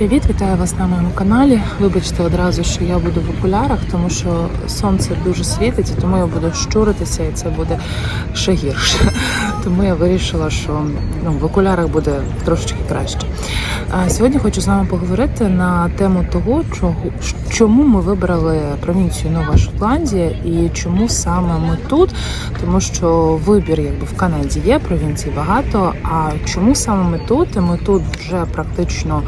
Привіт, вітаю вас на моєму каналі. Вибачте одразу, що я буду в окулярах, тому що сонце дуже світить, тому я буду щуритися, і це буде ще гірше. Тому я вирішила, що ну, в окулярах буде трошечки краще. А сьогодні хочу з вами поговорити на тему того, чому ми вибрали провінцію Нова Шотландія і чому саме ми тут, тому що вибір якби в Канаді є, провінцій багато. А чому саме ми тут? І ми тут вже практично.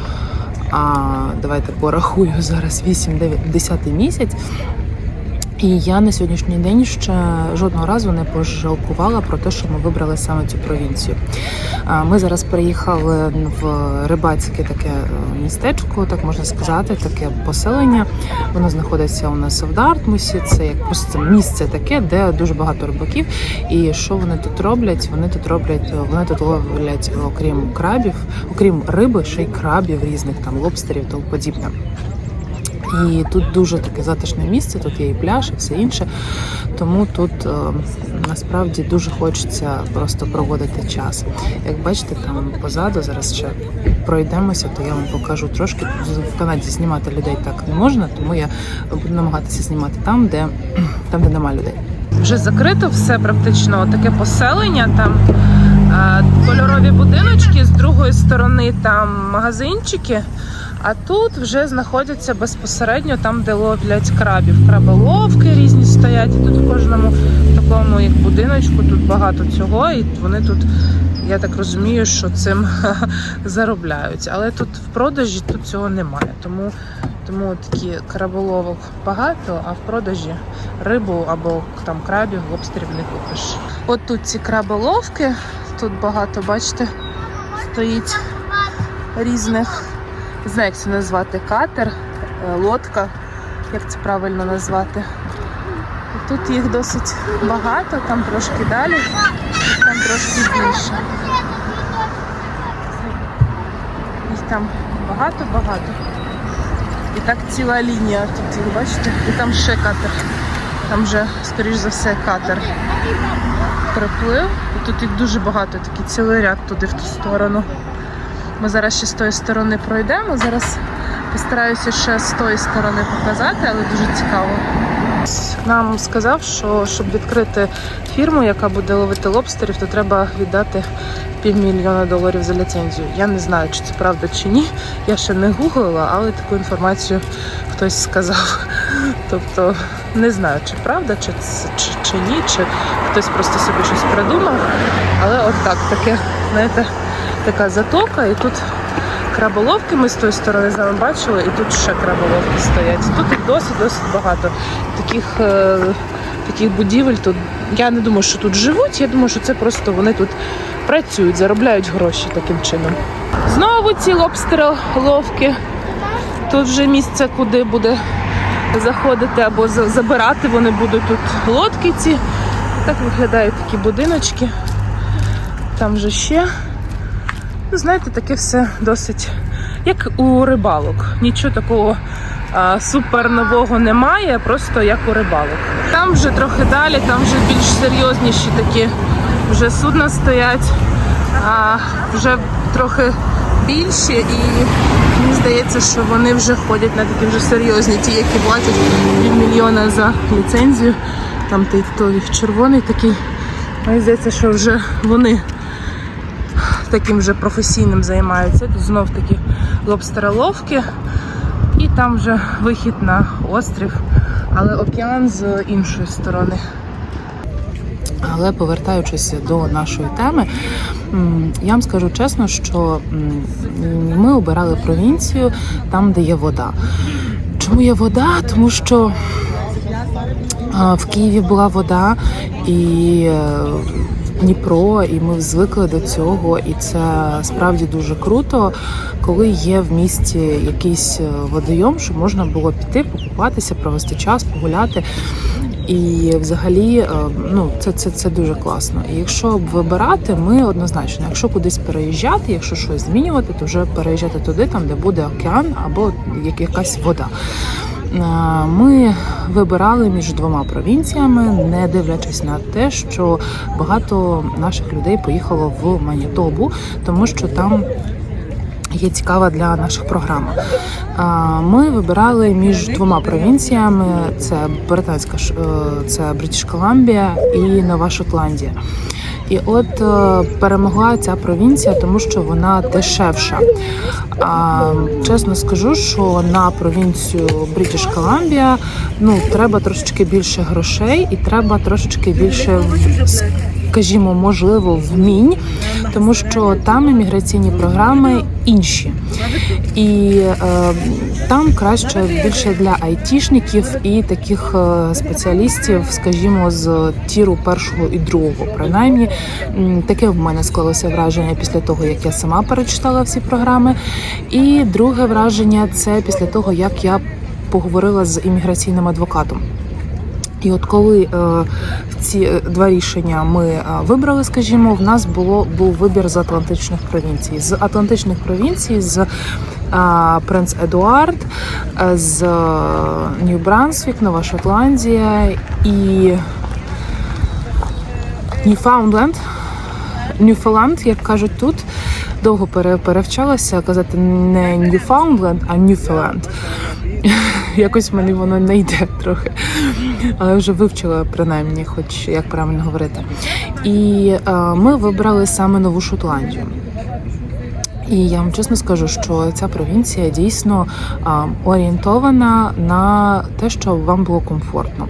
А давайте порахую зараз 8-10 місяць. І я на сьогоднішній день ще жодного разу не пожалкувала про те, що ми вибрали саме цю провінцію. Ми зараз приїхали в рибацьке таке е, містечко, так можна сказати, таке поселення. Воно знаходиться у нас в Дартмусі. Це як просто місце таке, де дуже багато рибаків. І що вони тут роблять? Вони тут роблять, вони тут ловлять, окрім крабів, окрім риби, ще й крабів різних там лобстерів, тому подібне. І тут дуже таке затишне місце, тут є і пляж, і все інше. Тому тут е, насправді дуже хочеться просто проводити час. Як бачите, там позаду зараз ще пройдемося, то я вам покажу трошки. В Канаді знімати людей так не можна, тому я буду намагатися знімати там, де там, де немає людей. Вже закрито все практично таке поселення. Там е, кольорові будиночки з другої сторони там магазинчики. А тут вже знаходяться безпосередньо там, де ловлять крабів. Краболовки різні стоять. І тут в кожному такому як будиночку тут багато цього, і вони тут, я так розумію, що цим заробляють. Але тут в продажі тут цього немає. Тому тому такі краболовок багато, а в продажі рибу або там крабів, лобстерів не купиш. От тут ці краболовки, тут багато, бачите, стоїть різних не знаю, як це назвати, катер, е, лодка, як це правильно назвати. Тут їх досить багато, там трошки далі, там трошки більше. Їх там багато-багато. І так ціла лінія тут, їх бачите? І там ще катер. Там вже, скоріш за все, катер приплив. І тут їх дуже багато, такий цілий ряд туди в ту сторону. Ми зараз ще з тої сторони пройдемо. Зараз постараюся ще з тої сторони показати, але дуже цікаво. Нам сказав, що щоб відкрити фірму, яка буде ловити лобстерів, то треба віддати півмільйона доларів за ліцензію. Я не знаю, чи це правда чи ні. Я ще не гуглила, але таку інформацію хтось сказав. Тобто не знаю, чи правда, чи, чи, чи ні, чи хтось просто собі щось придумав. Але от так, таке, знаєте така затока, і тут краболовки ми з тої сторони з вами бачили, і тут ще краболовки стоять. Тут їх досить-досить багато. Таких е, таких будівель тут. Я не думаю, що тут живуть, я думаю, що це просто вони тут працюють, заробляють гроші таким чином. Знову ці лобстероловки. Тут вже місце, куди буде заходити або забирати вони будуть тут лодки ці. Так виглядають такі будиночки. Там вже ще. Ну, знаєте, таке все досить як у рибалок. Нічого такого а, супер нового немає, просто як у рибалок. Там вже трохи далі, там вже більш серйозніші такі вже судна стоять, а вже трохи більші, і мені здається, що вони вже ходять на такі вже серйозні, ті, які платять півмільйона за ліцензію. Там той, той червоний такий. Мені здається, що вже вони таким вже професійним займаються. Тут знов таки лобстероловки. І там вже вихід на острів, але океан з іншої сторони. Але повертаючись до нашої теми, я вам скажу чесно, що ми обирали провінцію там, де є вода. Чому є вода? Тому що в Києві була вода і Дніпро, і ми звикли до цього, і це справді дуже круто, коли є в місті якийсь е, водойом, щоб можна було піти, покупатися, провести час, погуляти. І взагалі, е, ну це це, це дуже класно. І якщо вибирати, ми однозначно, якщо кудись переїжджати, якщо щось змінювати, то вже переїжджати туди, там де буде океан або якась вода. Е, ми вибирали між двома провінціями, не дивлячись на те, що багато наших людей поїхало в Манітобу, тому що там є цікава для наших програм. Ми вибирали між двома провінціями: це британська е, це Бритіш Колумбія і Нова Шотландія. І от е, перемогла ця провінція, тому що вона дешевша. А чесно скажу, що на провінцію Бритіш Колумбія ну треба трошечки більше грошей, і треба трошечки більше, скажімо, можливо, вмінь, тому що там імміграційні програми інші. І е, там краще більше для айтішників і таких е, спеціалістів, скажімо, з тіру першого і другого. Принаймні, таке в мене склалося враження після того, як я сама перечитала всі програми. І друге враження це після того, як я поговорила з імміграційним адвокатом. І от коли е, ці е, два рішення ми е, вибрали, скажімо, в нас було був вибір з Атлантичних провінцій. З Атлантичних провінцій, з Принц Едуард, з Нью-Брансвік, Нова Шотландія і Ньюфаундленд. Ньюфаунд, як кажуть тут, довго перевчалася казати не Ньюфаундленд, а Ньюфаунд. Якось мені воно не йде трохи. Але вже вивчила принаймні, хоч як правильно говорити. І е, ми вибрали саме Нову Шотландію. І я вам чесно скажу, що ця провінція дійсно а, орієнтована на те, щоб вам було комфортно.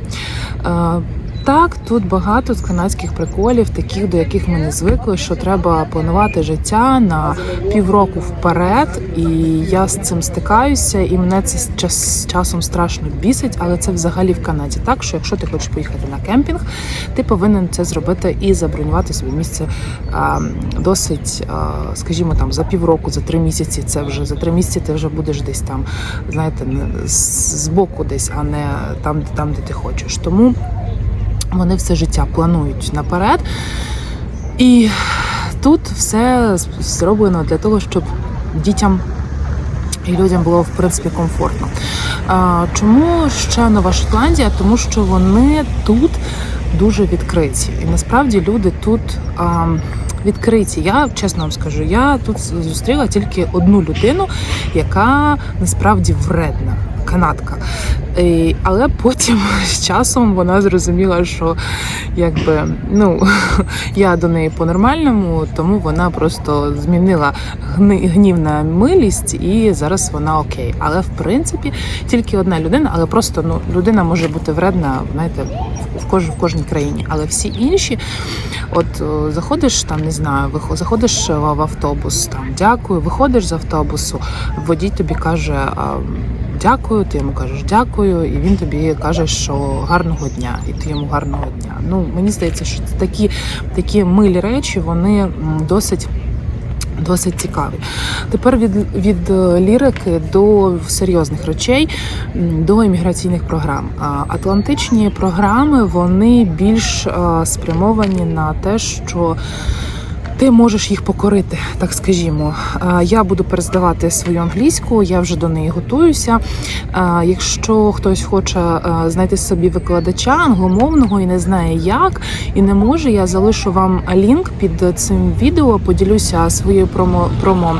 Так, тут багато з канадських приколів, таких до яких ми не звикли, що треба планувати життя на півроку вперед. І я з цим стикаюся, і мене це час, часом страшно бісить, але це взагалі в Канаді. Так що, якщо ти хочеш поїхати на кемпінг, ти повинен це зробити і забронювати собі місце а, досить, а, скажімо, там за півроку, за три місяці. Це вже за три місяці ти вже будеш десь там, знаєте, збоку десь, а не там, там, де ти хочеш. Тому вони все життя планують наперед. І тут все зроблено для того, щоб дітям і людям було в принципі комфортно. Чому ще Нова Шотландія? Тому що вони тут дуже відкриті. І насправді люди тут. Відкриті, я чесно вам скажу, я тут зустріла тільки одну людину, яка насправді вредна, канадка. І, але потім з часом вона зрозуміла, що якби ну я до неї по-нормальному, тому вона просто змінила гнів на милість, і зараз вона окей. Але в принципі тільки одна людина, але просто ну людина може бути вредна, знаєте, в кож, в кожній країні. Але всі інші, от заходиш там, не знаю, заходиш в автобус, там дякую, виходиш з автобусу, водій тобі каже. Дякую, ти йому кажеш дякую, і він тобі каже, що гарного дня, і ти йому гарного дня. Ну мені здається, що такі, такі милі речі, вони досить. Досить цікаві. Тепер від, від е, лірики до серйозних речей, до імміграційних програм. Атлантичні програми вони більш е, спрямовані на те, що ти можеш їх покорити, так скажімо. Я буду перездавати свою англійську, я вже до неї готуюся. Якщо хтось хоче знайти собі викладача англомовного і не знає як, і не може, я залишу вам лінк під цим відео. Поділюся своєю промо промо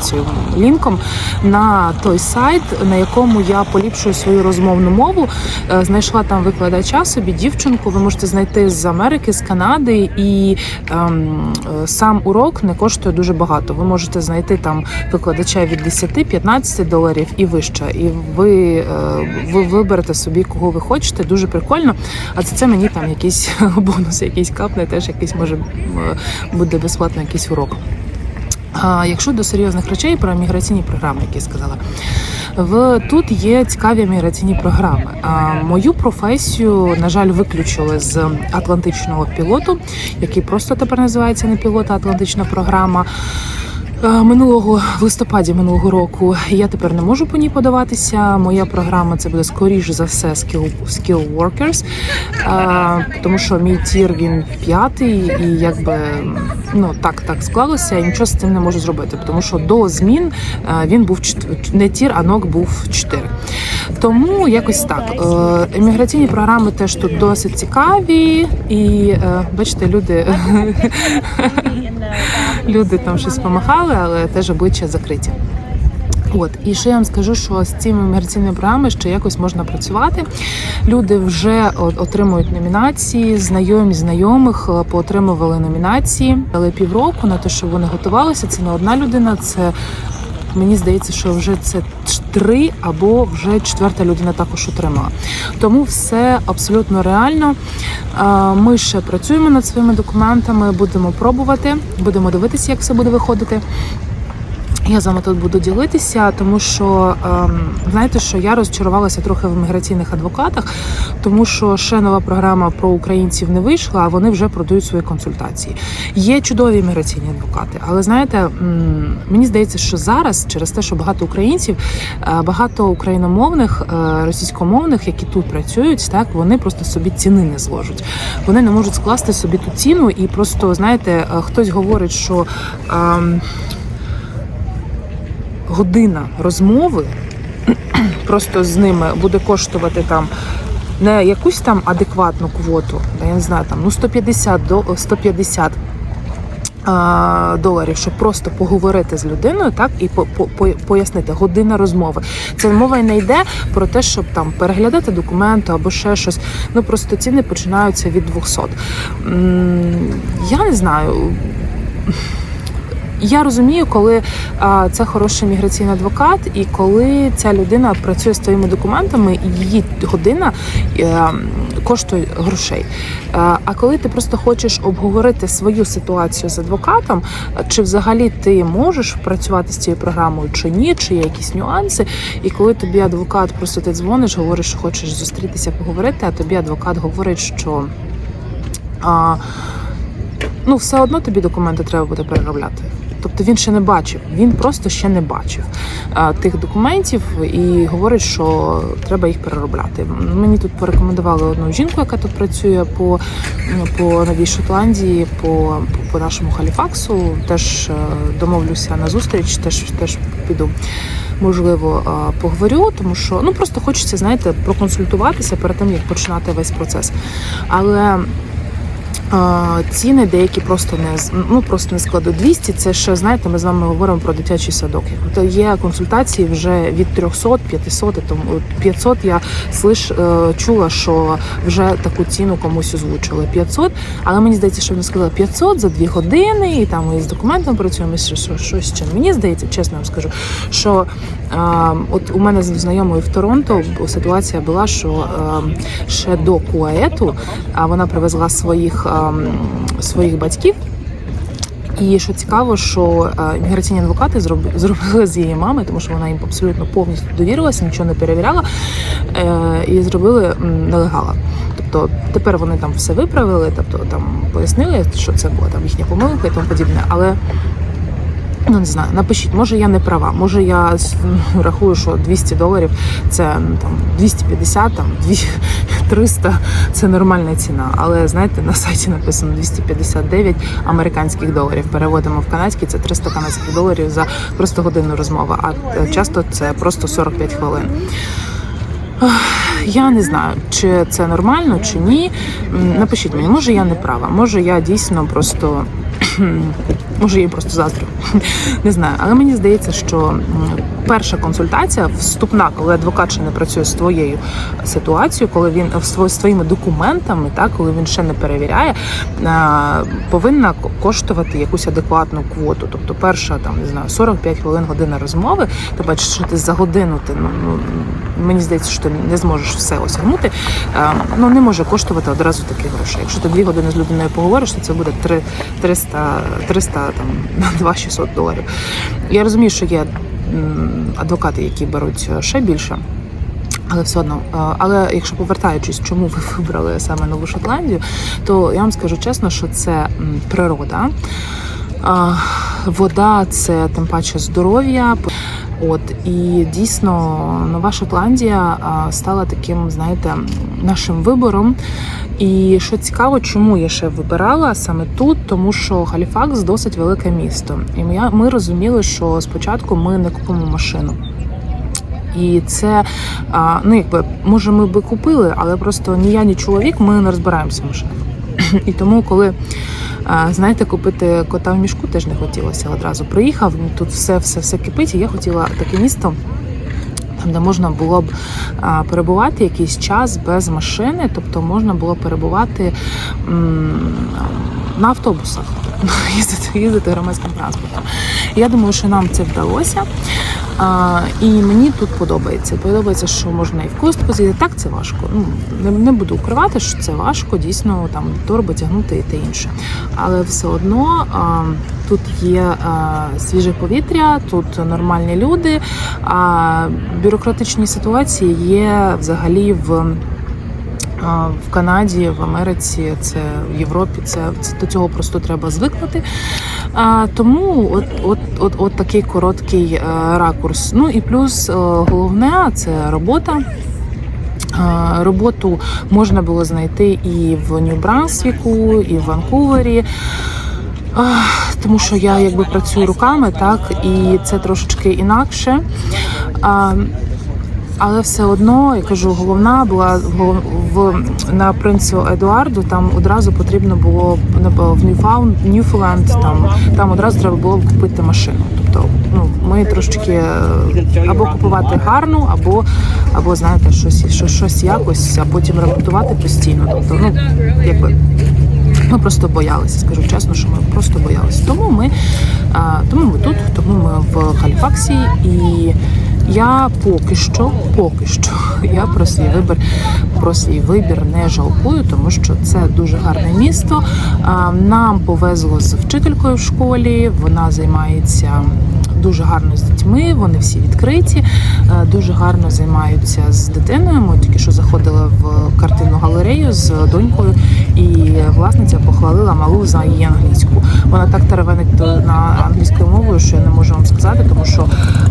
цим лінком на той сайт, на якому я поліпшую свою розмовну мову. Е, Знайшла там викладача собі дівчинку. Ви можете знайти з Америки, з Канади, і ем, е, сам урок не коштує дуже багато. Ви можете знайти там викладача від 10-15 доларів і вище. І ви, е, ви виберете собі, кого ви хочете. Дуже прикольно. А це, це мені там якийсь бонус, якийсь капне, теж якийсь може е, буде безплатно якийсь урок. А якщо до серйозних речей про міграційні програми, які я сказала, в тут є цікаві міграційні програми. А мою професію, на жаль, виключили з атлантичного пілоту, який просто тепер називається не пілот, а атлантична програма. Е, Минулого в листопаді минулого року я тепер не можу по ній подаватися. Моя програма це буде скоріш за все skill, skill workers, е, тому що мій тір він п'ятий, і якби ну так так склалося, і нічого з цим не можу зробити, тому що до змін е, він був не тір, а нок був 4. Тому якось так. Е, Імміграційні програми теж тут досить цікаві, і бачите, люди люди там щось помахали, але теж обличчя закриті. От і ще я вам скажу, що з цими міграційними програмами ще якось можна працювати. Люди вже отримують номінації, знайомі знайомих е, поотримували номінації, але півроку на те, що вони готувалися. Це не одна людина, це мені здається, що вже це три або вже четверта людина також отримала. Тому все абсолютно реально. Ми ще працюємо над своїми документами, будемо пробувати, будемо дивитися, як все буде виходити. Я з вами тут буду ділитися, тому що ем, знаєте, що я розчарувалася трохи в міграційних адвокатах, тому що ще нова програма про українців не вийшла, а вони вже продають свої консультації. Є чудові міграційні адвокати, але знаєте, мені здається, що зараз через те, що багато українців, е, багато україномовних, е, російськомовних, які тут працюють, так вони просто собі ціни не зложать. Вони не можуть скласти собі ту ціну, і просто знаєте, е, хтось говорить, що. Година розмови просто з ними буде коштувати там не якусь там адекватну квоту, я не знаю, там ну 150 до 150 доларів, щоб просто поговорити з людиною, так і по, по, по- пояснити година розмови. Це мова й не йде про те, щоб там переглядати документи або ще щось. Ну просто ціни починаються від 200. Я не знаю. Я розумію, коли а, це хороший міграційний адвокат, і коли ця людина працює з твоїми документами, її година е, коштує грошей. Е, а коли ти просто хочеш обговорити свою ситуацію з адвокатом, чи взагалі ти можеш працювати з цією програмою, чи ні, чи є якісь нюанси, і коли тобі адвокат просто ти дзвониш, говориш, що хочеш зустрітися, поговорити, а тобі адвокат говорить, що. А, ну, все одно тобі документи треба буде переробляти. Тобто він ще не бачив, він просто ще не бачив а, тих документів і говорить, що треба їх переробляти. Мені тут порекомендували одну жінку, яка тут працює по, по Новій Шотландії, по, по, нашому Халіфаксу. Теж е, домовлюся на зустріч, теж, теж піду. Можливо, е, поговорю, тому що ну просто хочеться, знаєте, проконсультуватися перед тим, як починати весь процес. Але Ціни деякі просто не ну просто не складу 200. Це ще знаєте, ми з вами говоримо про дитячий садок. То є консультації вже від 300, 500, і тому 500 я слиш е, чула, що вже таку ціну комусь озвучили 500, але мені здається, що вони сказали 500 за 2 години, і там ми з документом працюємо, і що- щось ще. Мені здається, чесно вам скажу, що е, от у мене з знайомою в Торонто ситуація була, що е, ще до Куаету а вона привезла своїх, ем, своїх батьків. І що цікаво, що е, міграційні адвокати зроб- зробили з її мами, тому що вона їм абсолютно повністю довірилася, нічого не перевіряла, е, і зробили нелегала. Тобто тепер вони там все виправили, тобто там пояснили, що це була там їхня помилка і тому подібне. Але Ну, не знаю, напишіть, може я не права, може я рахую, що 200 доларів це ну, там 250, там 200, 300 це нормальна ціна. Але знаєте, на сайті написано 259 американських доларів. Переводимо в канадські, це 300 канадських доларів за просто годину розмови. А е, часто це просто 45 хвилин. Я не знаю, чи це нормально, чи ні. Напишіть мені, може я не права, може я дійсно просто. Може, я просто заздрю. Не знаю. Але мені здається, що перша консультація, вступна, коли адвокат ще не працює з твоєю ситуацією, коли він з тво- твоїми документами, так, коли він ще не перевіряє, повинна коштувати якусь адекватну квоту. Тобто, перша там не знаю, 45 хвилин година розмови. Ти бачиш, що ти за годину ти ну, ну мені здається, що ти не зможеш все осягнути. Е, Ну не може коштувати одразу таких грошей. Якщо ти дві години з людиною поговориш, то це буде 3, 300, 300 там 2-600 доларів. Я розумію, що є адвокати, які беруть е, ще більше. Але все одно, е, але якщо повертаючись, чому ви вибрали саме Нову Шотландію, то я вам скажу чесно, що це природа. Вода це тим паче здоров'я. От і дійсно Нова Шотландія стала таким, знаєте, нашим вибором. І що цікаво, чому я ще вибирала саме тут, тому що Галіфакс досить велике місто. І ми, розуміли, що спочатку ми не купимо машину. І це ну якби може ми би купили, але просто ні я, ні чоловік ми не розбираємося в машинах. І тому, коли знаєте, купити кота в мішку теж не хотілося одразу. Приїхав, ну, тут все, все, все кипить, і я хотіла таке місто. Де можна було б перебувати якийсь час без машини, тобто можна було перебувати на автобусах, їздити, їздити громадським транспортом. Я думаю, що нам це вдалося. А, і мені тут подобається. Подобається, що можна і в костку з'їздити. Так, це важко. Ну не, не буду укривати, що це важко, дійсно там торби тягнути і те інше. Але все одно а, тут є а, свіже повітря, тут нормальні люди. А бюрократичні ситуації є взагалі в. В Канаді, в Америці, це в Європі, це, це до цього просто треба звикнути. А, тому от, от, от, от такий короткий е, ракурс. Ну і плюс е, головне це робота. Роботу можна було знайти і в Нью-Брансвіку, і в Ванкувері. Тому що я якби працюю руками, так, і це трошечки інакше. Але все одно, я кажу, головна була в, на принцу Едуарду. Там одразу потрібно було в Ньюфаунд, Ньюфленд, там там одразу треба було купити машину. Тобто, ну ми трошечки е, або купувати гарну, або або знаєте, щось щось, щось якось, а потім ремонтувати постійно. Тобто, ну якби. Ми просто боялися, скажу чесно, що ми просто боялися. Тому ми, тому ми тут, тому ми в Халіфаксі, і я поки що, поки що, я про свій вибір, про свій вибір не жалкую, тому що це дуже гарне місто. Нам повезло з вчителькою в школі. Вона займається дуже гарно з дітьми. Вони всі відкриті, е, дуже гарно займаються з дитиною. Ми тільки що заходили в картинну галерею з донькою, і власниця похвалила малу за її англійську. Вона так теревенить на англійською мовою, що я не можу вам сказати, тому що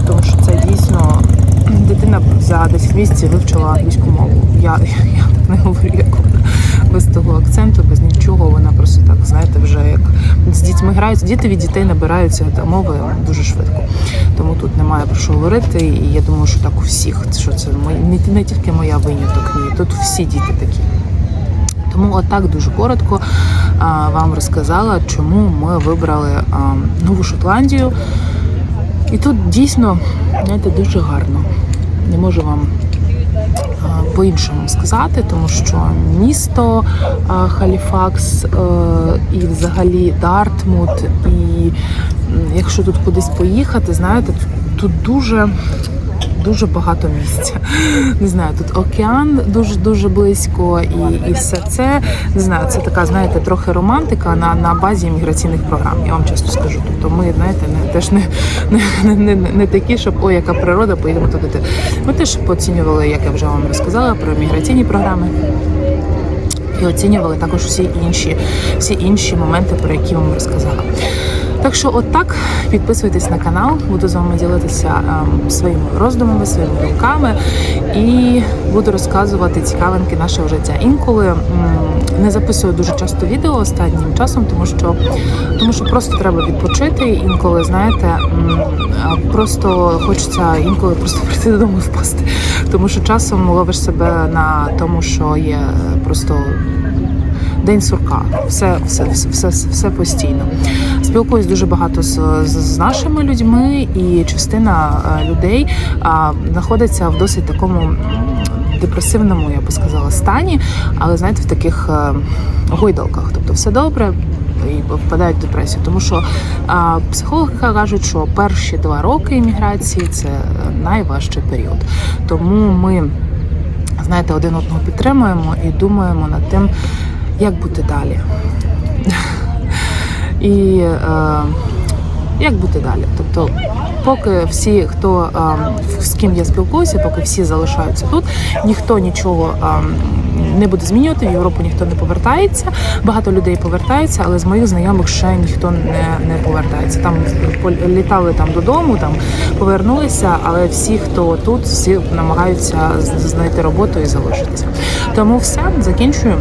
тому що це дійсно дитина за 10 місяців вивчила англійську мову. Я, я так не говорю, як без того акценту, без нічого. Вона просто так, знаєте, вже як з дітьми граються. Діти від дітей набираються та мови дуже швидко. Тому тут немає про що говорити. І я думаю, що так у всіх, що це не, не тільки моя виняток, ні, тут всі діти такі. Тому отак дуже коротко вам розказала, чому ми вибрали Нову Шотландію. І тут дійсно, знаєте, дуже гарно. Не можу вам по-іншому сказати, тому що місто Халіфакс е, і взагалі Дартмут, і якщо тут кудись поїхати, знаєте, тут дуже дуже багато місця. Не знаю, тут океан дуже дуже близько, і, і все це не знаю. Це така, знаєте, трохи романтика на, на базі імміграційних програм. Я вам чесно скажу. Тобто ми, знаєте, не теж не, не, не, не, не такі, щоб ой, яка природа, поїдемо туди. Ми теж поцінювали, як я вже вам розказала, про імміграційні програми. І оцінювали також всі інші, всі інші моменти, про які вам розказала. Так що, от так, підписуйтесь на канал, буду з вами ділитися ем, своїми роздумами, своїми думками і буду розказувати цікавинки нашого життя. Інколи не записую дуже часто відео останнім часом, тому що тому що просто треба відпочити. Інколи, знаєте, просто хочеться інколи просто прийти додому і впасти. Тому що часом ловиш себе на тому, що є просто день сурка, все, все, все, все, все постійно. Спілкуюсь дуже багато з, з, з нашими людьми, і частина е, людей а, знаходиться в досить такому депресивному, я би сказала, стані, але знаєте, в таких е, гойдалках. Тобто все добре. І впадають в депресію, тому що а, психологи кажуть, що перші два роки імміграції це найважчий період. Тому ми, знаєте, один одного підтримуємо і думаємо над тим, як бути далі. І е, як бути далі? Тобто, поки всі, хто е, з ким я спілкуюся, поки всі залишаються тут, ніхто нічого е, не буде змінювати. В Європу ніхто не повертається. Багато людей повертаються, але з моїх знайомих ще ніхто не, не повертається. Там літали там додому, там повернулися, але всі, хто тут, всі намагаються знайти роботу і залишитися. Тому все закінчую.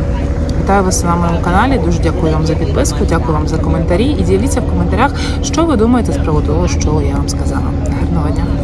Вітаю вас на моєму каналі. Дуже дякую вам за підписку, дякую вам за коментарі. І діліться в коментарях, що ви думаєте з приводу того, що я вам сказала. Гарного дня!